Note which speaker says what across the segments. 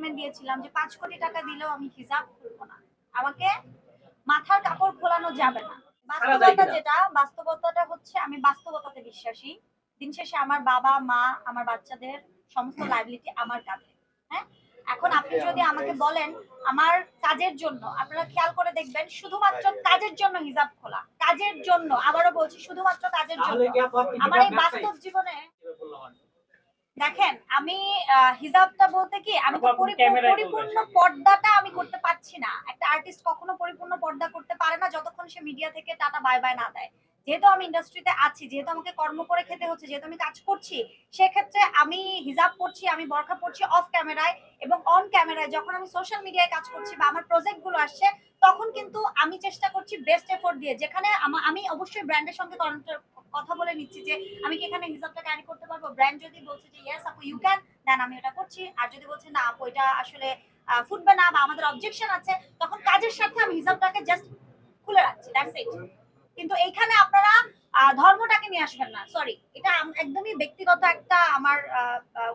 Speaker 1: Statement দিয়েছিলাম যে পাঁচ কোটি টাকা দিলেও আমি হিজাব খুলবো না। আমাকে মাথার কাপড় খোলানো যাবে না। বাস্তবতা যেটা বাস্তবতাটা হচ্ছে আমি বাস্তবতাতে বিশ্বাসী। দিন শেষে আমার বাবা মা আমার বাচ্চাদের সমস্ত লাইবিলিটি আমার কাঁধে হ্যাঁ? এখন আপনি যদি আমাকে বলেন আমার কাজের জন্য আপনারা খেয়াল করে দেখবেন শুধুমাত্র কাজের জন্য হিজাব খোলা। কাজের জন্য আবারও বলছি শুধুমাত্র কাজের জন্য। আমার এই বাস্তব জীবনে দেখেন আমি হিজাবটা বলতে কি আমি তো পরিপূর্ণ। পর্দাটা আমি করতে পারছি না একটা আর্টিস্ট কখনো পরিপূর্ণ পর্দা করতে পারে না যতক্ষণ সে মিডিয়া থেকে টাটা বাই বাই না দেয় যেহেতু আমি ইন্ডাস্ট্রিতে আছি যেহেতু আমাকে কর্ম করে খেতে হচ্ছে যেহেতু আমি কাজ করছি সেক্ষেত্রে আমি হিজাব পড়ছি আমি বরখা পড়ছি অফ ক্যামেরায় এবং অন ক্যামেরায় যখন আমি সোশ্যাল মিডিয়ায় কাজ করছি বা আমার প্রজেক্টগুলো আসছে তখন কিন্তু আমি চেষ্টা করছি বেস্ট এফোর্ট দিয়ে যেখানে আমি অবশ্যই ব্র্যান্ডের সঙ্গে কথা বলে নিচ্ছি যে আমি কি এখানে হিসাবটা ক্যারি করতে পারব? ব্র্যান্ড যদি বলছে যে ইয়েস আপু ইউ ক্যান দেন আমি ওটা করছি। আর যদি বলছে না আপু এটা আসলে ফুটবে না বা আমাদের অবজেকশন আছে তখন কাজের সাথে আমি হিসাবটাকে জাস্ট খুলে রাখছি দ্যাটস ইট কিন্তু এইখানে আপনারা ধর্মটাকে নিয়ে আসবেন না সরি এটা একদমই ব্যক্তিগত একটা আমার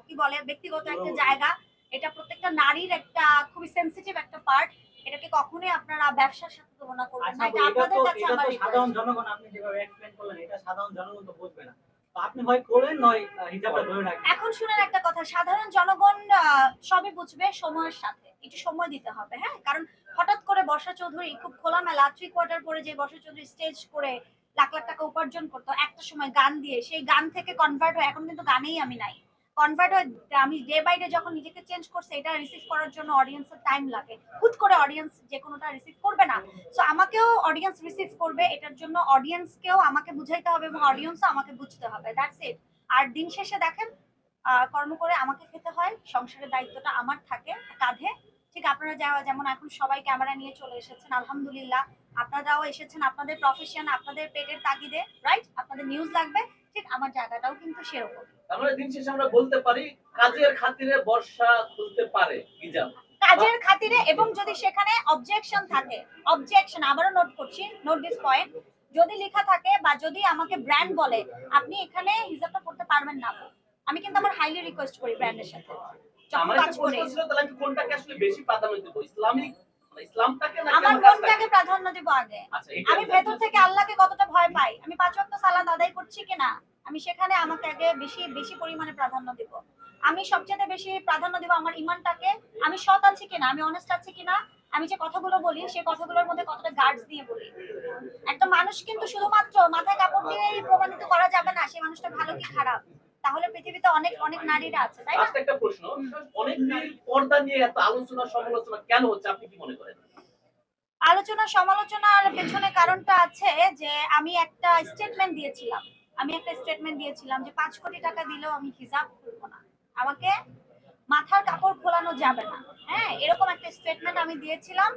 Speaker 1: কি বলে ব্যক্তিগত একটা জায়গা। এটা প্রত্যেকটা নারীর একটা খুবই সেনসিটিভ একটা পার্ট এটাকে কখনোই আপনারা ব্যবসার সাথে তুলনা করবেন
Speaker 2: আচ্ছা
Speaker 1: না এটা
Speaker 2: এটা
Speaker 1: আপনাদের কাছে আমার
Speaker 2: সাধারণ জনগণ আপনি যেভাবে এক্সপ্লেন করলেন এটা সাধারণ জনগণ তো বুঝবে না। আপনি হয় নয় ধরে
Speaker 1: এখন শুনেন একটা কথা সাধারণ জনগণ সবই বুঝবে সময়ের সাথে একটু সময় দিতে হবে হ্যাঁ? কারণ হঠাৎ করে বর্ষা চৌধুরী খুব খোলামেলা থ্রি কোয়ার্টার পরে যে বর্ষা চৌধুরী স্টেজ করে লাখ লাখ টাকা উপার্জন করতো একটা সময় গান দিয়ে সেই গান থেকে কনভার্ট হয় এখন কিন্তু গানেই আমি নাই। কনভার্ট হয় আমি ডে বাই ডে যখন নিজেকে চেঞ্জ করছে, এটা রিসিভ করার জন্য অডিয়েন্সের টাইম লাগে। হুট করে অডিয়েন্স যে কোনোটা রিসিভ করবে না। সো আমাকেও অডিয়েন্স রিসিভ করবে, এটার জন্য অডিয়েন্সকেও আমাকে বুঝাইতে হবে এবং অডিয়েন্সও আমাকে বুঝতে হবে। দ্যাটস ইট আর দিন শেষে দেখেন কর্ম করে আমাকে খেতে হয়, সংসারের দায়িত্বটা আমার থাকে, কাঁধে। ঠিক আপনারা যা- যেমন এখন সবাই ক্যামেরা নিয়ে চলে এসেছেন আলহামদুলিল্লাহ। আপনারাও এসেছেন আপনাদের প্রফেশন আপনাদের পেটের তাগিদে রাইট আপনাদের নিউজ লাগবে ঠিক আমার জায়গাটাও কিন্তু সেরকম।
Speaker 3: মানে দিন শেষে আমরা বলতে পারি কাজের খাতিরে বর্ষা খুলতে পারে হিজাব
Speaker 1: কাজের খাতিরে এবং যদি সেখানে অবজেকশন থাকে অবজেকশন আবারও নোট করছি নোট দিস পয়েন্ট যদি লেখা থাকে বা যদি আমাকে ব্র্যান্ড বলে আপনি এখানে হিসাবটা করতে পারবেন না। আমি কিন্তু আমার হাইলি রিকোয়েস্ট করি ব্র্যান্ডের সাথে।
Speaker 3: আমার একটা প্রশ্ন ছিল তাহলে আমি কোনটাকে আসলে বেশি প্রাধান্য দেবো? ইসলামিক মানে
Speaker 1: আমার
Speaker 3: আমার
Speaker 1: মনটাকে প্রাধান্য দেবো আগে?
Speaker 3: আচ্ছা
Speaker 1: আমি ভেতর থেকে আল্লাহকে কতটা ভয় পাই? আমি পাঁচ ওয়াক্ত সালাদ আদায় করছি কিনা? আমি সেখানে আমাকে আগে বেশি বেশি পরিমাণে প্রাধান্য দেব। আমি সবচেয়ে বেশি প্রাধান্য দেব আমার ইমানটাকে। আমি সৎ আছি কিনা? আমি অনেস্ট আছি কিনা? আমি যে কথাগুলো বলি সেই কথাগুলোর মধ্যে কতটা গার্ডস দিয়ে বলি? একটা মানুষ কিন্তু শুধুমাত্র মাথায় কাপড় দিয়েই প্রমাণিত করা যাবে না সে মানুষটা ভালো কি খারাপ? তাহলে পৃথিবীতে অনেক অনেক নারীরা আছে তাই না?
Speaker 3: একটা প্রশ্ন অনেক নারী পর্দা নিয়ে এত আলোচনা সমালোচনা কেন হচ্ছে আপনি কি মনে করেন?
Speaker 1: আলোচনা সমালোচনার পেছনে কারণটা আছে যে আমি একটা স্টেটমেন্ট দিয়েছিলাম। আমি একটা স্টেটমেন্ট দিয়েছিলাম যে পাঁচ কোটি টাকা দিলেও আমি হিজাব খুলবো না। আমাকে মাথার কাপড় খোলানো যাবে না। হ্যাঁ এরকম একটা স্টেটমেন্ট আমি দিয়েছিলাম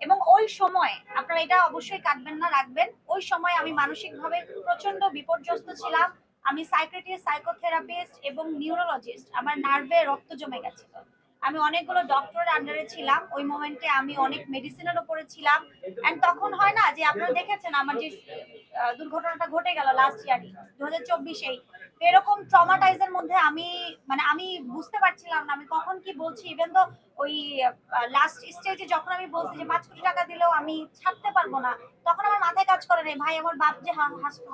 Speaker 1: এবং ওই সময় আপনারা এটা অবশ্যই কাটবেন না রাখবেন। ওই সময় আমি মানসিকভাবে প্রচণ্ড বিপর্যস্ত ছিলাম। আমি সাইক্রেটিস্ট সাইকোথেরাপিস্ট এবং নিউরোলজিস্ট আমার নার্ভে রক্ত জমে গেছিল। আমি অনেকগুলো ডক্টরের আন্ডারে ছিলাম, ওই মোমেন্টে আমি অনেক মেডিসিনের উপরে ছিলাম এন্ড তখন হয় না যে আপনারা দেখেছেন আমার যে দুর্ঘটনাটা ঘটে গেল লাস্ট ইয়ারই দু হাজার চব্বিশেই এরকম ট্রমাটাইজের মধ্যে আমি মানে আমি বুঝতে পারছিলাম না, আমি কখন কি বলছি ইভেন তো ওই লাস্ট স্টেজে যখন আমি বলছি যে পাঁচ কোটি টাকা দিলেও আমি ছাড়তে পারব না, তখন আমার মাথায় কাজ করে নাই, ভাই, আমার বাপ যে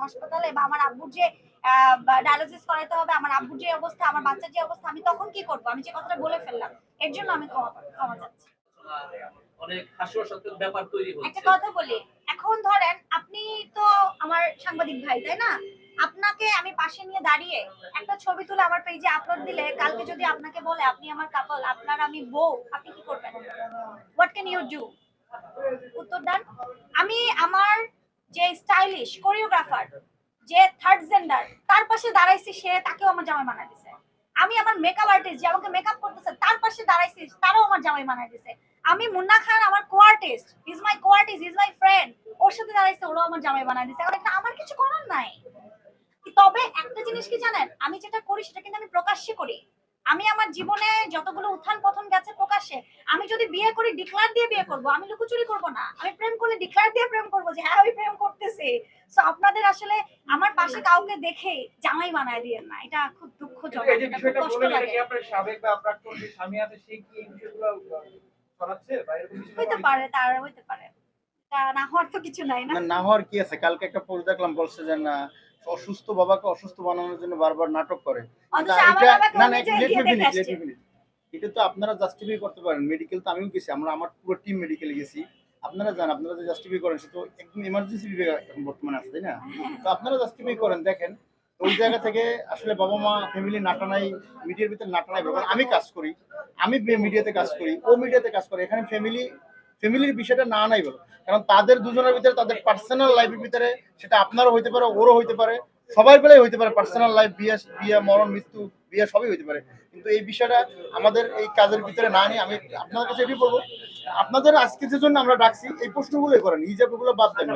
Speaker 1: হাসপাতালে বা আমার আব্বুর যে ডায়ালিসিস করাতে হবে আমার আব্বুর যে অবস্থা আমার বাচ্চার যে অবস্থা আমি তখন কি করব? আমি যে কথাটা বলে ফেললাম এর জন্য আমি ক্ষমা ক্ষমা চাচ্ছি।
Speaker 3: অনেক হাস্যরসাত্মক ব্যাপার তৈরি
Speaker 1: একটা কথা বলি এখন ধরেন আপনি তো আমার সাংবাদিক ভাই তাই না? আপনাকে আমি পাশে নিয়ে দাঁড়িয়ে একটা ছবি তুলে আমার পেজে আপলোড দিলে কালকে যদি আপনাকে বলে আপনি আমার কাপল আপনার আমি বউ আপনি কি করবেন? হোয়াট ক্যান ইউ ডু উত্তর দেন। আমি আমার যে স্টাইলিশ কোরিওগ্রাফার যে থার্ড জেন্ডার তার পাশে দাঁড়াইছি সে, তাকেও আমার জামাই মানা দিছে। আমি আমার মেকআপ আর্টিস্ট যে আমাকে মেকআপ করতেছে, তার পাশে দাঁড়াইছি, তারও আমার জামাই মানা দিছে। আমি মুন্না খান আমার coartist is my coartist is my friend ওর সাথে দাঁড়াইছে, ওরাও আমার জামাই বানাই দিছে। এটা আমার কিছু করার নাই। তবে একটা জিনিস কি জানেন? আমি যেটা করি, সেটা কিন্তু আমি প্রকাশ্যে করি। আমি আমার জীবনে যতগুলো উত্থান পতন গেছে প্রকাশ্যে আমি যদি বিয়ে করি ডিক্লার দিয়ে বিয়ে করব আমি লুকোচুরি করব না। আমি প্রেম করলে ডিক্লার দিয়ে প্রেম করব যে হ্যাঁ আমি প্রেম করতেছি। সো আপনাদের আসলে আমার পাশে কাউকে দেখে জামাই বানায় দিয়েন না। এটা খুব দুঃখজনক
Speaker 4: এই যে বিষয়টা এটা
Speaker 1: লাগে।
Speaker 4: কি আপনার সাবেক বা প্রাক্তন যে স্বামী আছে সে কি এই বিষয়গুলো আহ, ছড়াচ্ছে বা এরকম কিছু
Speaker 1: হইতে পারে তার হইতে পারে। এটা না হওয়ার তো কিছু নাই না?
Speaker 5: না না হওয়ার কি আছে? কালকে একটা পোস্ট দেখলাম বলছে যে না অসুস্থ বাবাকে অসুস্থ বানানোর জন্য বারবার নাটক করে। না না
Speaker 1: যে
Speaker 5: let
Speaker 1: গিয়ে
Speaker 5: এটা তো আপনারা জাস্টিফাই করতে পারেন মেডিকেল তো আমিও গেছি আমরা আমার পুরো টিম মেডিকেলে গেছি। আপনারা জান আপনারা যে জাস্টিফাই করেন সে তো একদম এমার্জেন্সি বিভাগ এখন বর্তমানে আছে তাই না? তো আপনারা জাস্টিফাই করেন দেখেন ওই জায়গা থেকে আসলে বাবা মা ফ্যামিলি নাটানাই মিডিয়ার ভিতরে নাটানাই ব্যাপার। আমি কাজ করি আমি মিডিয়াতে কাজ করি ও মিডিয়াতে কাজ করে এখানে ফ্যামিলি ফ্যামিলির বিষয়টা না নাই বলো কারণ তাদের দুজনের ভিতরে তাদের পার্সোনাল লাইফের ভিতরে সেটা আপনারও হইতে পারে ওরও হইতে পারে। সবার বেলায় হইতে পারে পার্সোনাল লাইফ বিয়ে বিয়ে, মরণ, মৃত্যু, বিয়ে, সবই হইতে পারে। কিন্তু এই বিষয়টা আমাদের এই কাজের ভিতরে না নিয়ে আমি আপনাদের কাছে এটি বলব, আপনাদের আজকে যে জন্য আমরা ডাকছি, এই প্রশ্নগুলোই করেন, হিজাবগুলো বাদ দেন